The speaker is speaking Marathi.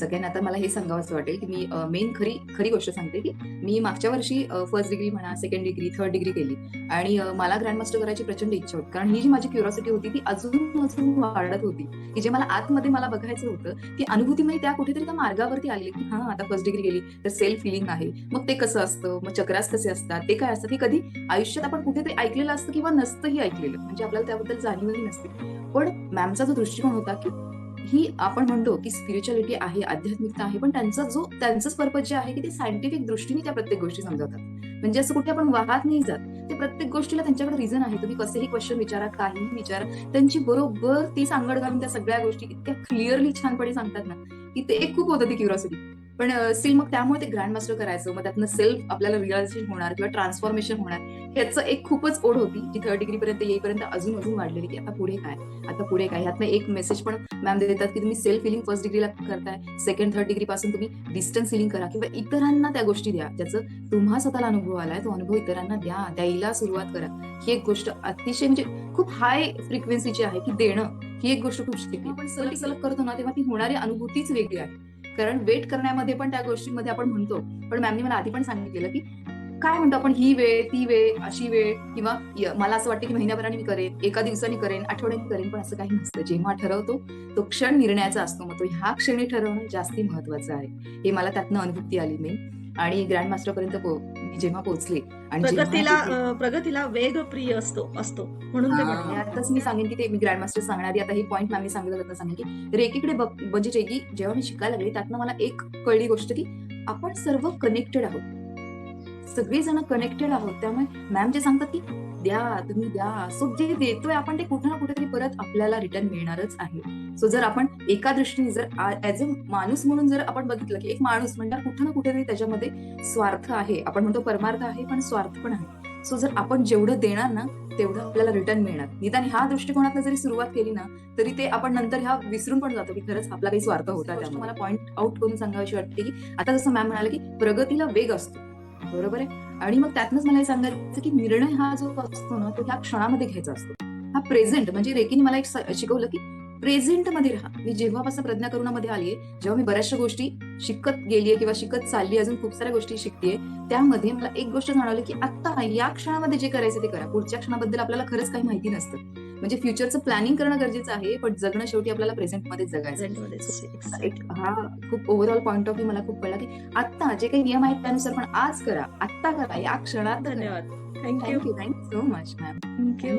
सगळ्यांना आता मला हे सांगावं असं वाटेल की मी मेन खरी खरी गोष्ट सांगते की मी मागच्या वर्षी फर्स्ट डिग्री म्हणा सेकंड डिग्री थर्ड डिग्री केली. आणि मला मला ग्रँडमास्टर करायची प्रचंड इच्छा होती. कारण ही जी माझी क्युरिओसिटी होती ती अजून अजून वाढत होती. की जे मला आतमध्ये मला बघायचं होतं की अनुभूती म्हणजे त्या कुठेतरी त्या मार्गावरती आली की हा आता फर्स्ट डिग्री गेली तर सेल्फ फिलिंग आहे. मग ते कसं असतं? मग चक्रास कसे असतात? ते काय असतं? हे कधी आयुष्यात आपण कुठेतरी ऐकलेलं असतं किंवा नसतंही ऐकलेलं. म्हणजे आपल्याला त्याबद्दल जाणीवही नसते. पण मॅमचा जो दृष्टिकोन होता की ही आपण म्हणतो की स्पिरिच्युअलिटी आहे आध्यात्मिकता आहे पण त्यांचा जो त्यांचंच पर्पज जे आहे की ते सायंटिफिक दृष्टीने त्या प्रत्येक गोष्टी समजवतात. म्हणजे असं कुठे आपण वाहत नाही जात ते प्रत्येक गोष्टीला त्यांच्याकडे रिझन आहे. तुम्ही कसेही क्वेश्चन विचारा काहीही विचारा त्यांची बरोबर ती सांगड घालून त्या सगळ्या गोष्टी इतक्या क्लिअरली छानपणे सांगतात ना की ते एक खूप होतं ती क्युरिओसिटी पण स्टील मग त्यामुळे ते ग्रँड मास्टर करायचं मग त्यातनं सेल्फ आपल्याला रिअलायझेशन होणार किंवा ट्रान्सफॉर्मेशन होणार. ह्याचं एक खूपच ओढ होती जी थर्ड डिग्री पर्यंत येईपर्यंत अजून अजून वाढलेली की आता पुढे काय? आता पुढे काय? ह्यातनं एक मेसेज पण मॅम देतात की तुम्ही सेल्फ हिलिंग फर्स्ट डिग्रीला करताय सेकंड थर्ड डिग्री पासून तुम्ही डिस्टन्स हिलिंग करा किंवा इतरांना त्या गोष्टी द्या ज्याचं तुम्हा स्वतःला अनुभव आलाय तो अनुभव इतरांना द्या द्यायला सुरुवात करा. ही एक गोष्ट अतिशय म्हणजे खूप हाय फ्रिक्वेन्सीची आहे की देणं ही एक गोष्ट खूप शिकली पण सलग सलग करतो ना तेव्हा ती होणारी अनुभूतीच वेगळी आहे. कारण वेट करण्यामध्ये पण त्या गोष्टींमध्ये आपण म्हणतो. पण मॅमनी मला आधी पण सांगितलेलं की काय म्हणतो आपण ही वेळ ती वेळ अशी वेळ किंवा मला असं वाटतं की महिन्याभराने मी करेन एका दिवसाने करेन आठवड्याने करेन पण असं काही नसतं. जेव्हा ठरवतो तो क्षण निर्णयाचा असतो. मग तो ह्या क्षणी ठरवणं जास्ती महत्वाचं आहे. हे मला त्यातनं अनुभूती आली मी. आणि ग्रँड मास्टर पर्यंत मी जेव्हा पोहोचले आणि प्रगतीला प्रगतीला वेग प्रिय असतो असतो म्हणून आताच मी सांगेन की ते मी ग्रँड मास्टर सांगणार आता ही पॉईंट मॅमने सांगितलं जातं सांगेन की रेकीकडे बघ म्हणजे जेव्हा मी शिकायला लागले त्यातनं मला एक कळली गोष्ट की आपण सर्व कनेक्टेड आहोत. सगळेजण कनेक्टेड आहोत. त्यामुळे मॅम जे सांगतात की द्या तुम्ही द्या सो जे देतोय आपण ते कुठे ना कुठेतरी परत आपल्याला रिटर्न मिळणारच आहे. सो जर आपण एका दृष्टीने जर ऍज अ माणूस म्हणून जर आपण बघितलं की एक माणूस म्हणजे कुठे ना कुठेतरी त्याच्यामध्ये स्वार्थ आहे. आपण म्हणतो परमार्थ आहे पण स्वार्थ पण आहे. सो जर आपण जेवढं देणार ना तेवढं आपल्याला रिटर्न मिळणार. निदान ह्या दृष्टिकोनातनं जरी सुरुवात केली ना तरी ते आपण नंतर ह्या विसरून पण जातो की खरंच आपला काही स्वार्थ होता त्यामुळे मला पॉईंट आउट करून सांगावीशी वाटते की आता जसं मॅम म्हणाले की प्रगतीला वेग असतो. बरोबर आहे? आणि मग त्यातनंच मला हे सांगायचं की निर्णय हा जो असतो ना तो ह्या क्षणामध्ये घ्यायचा असतो. हा प्रेझेंट म्हणजे रेकीने मला एक शिकवलं की प्रेझेंटमध्ये राहा. मी जेव्हापासून प्रज्ञा करुणामध्ये आलीये जेव्हा मी बऱ्याचशा गोष्टी शिकत गेलीये किंवा शिकत चालली अजून खूप साऱ्या गोष्टी शिकतेय त्यामध्ये मला एक गोष्ट जाणवली की आता या क्षणामध्ये जे करायचं ते करा. पुढच्या क्षणाबद्दल आपल्याला खरंच काही माहिती नसतं. म्हणजे फ्युचरचं प्लॅनिंग करणं गरजेचं आहे पण जगणं शेवटी आपल्याला प्रेझेंटमध्ये जगायचं. एक हा खूप ओव्हरऑल पॉईंट ऑफ व्ह्यू मला खूप कळला की आता जे काही नियम आहेत त्यानुसार पण आज करा आत्ता करा या क्षणात धन्यवाद. Thank you thank you so much ma'am thank you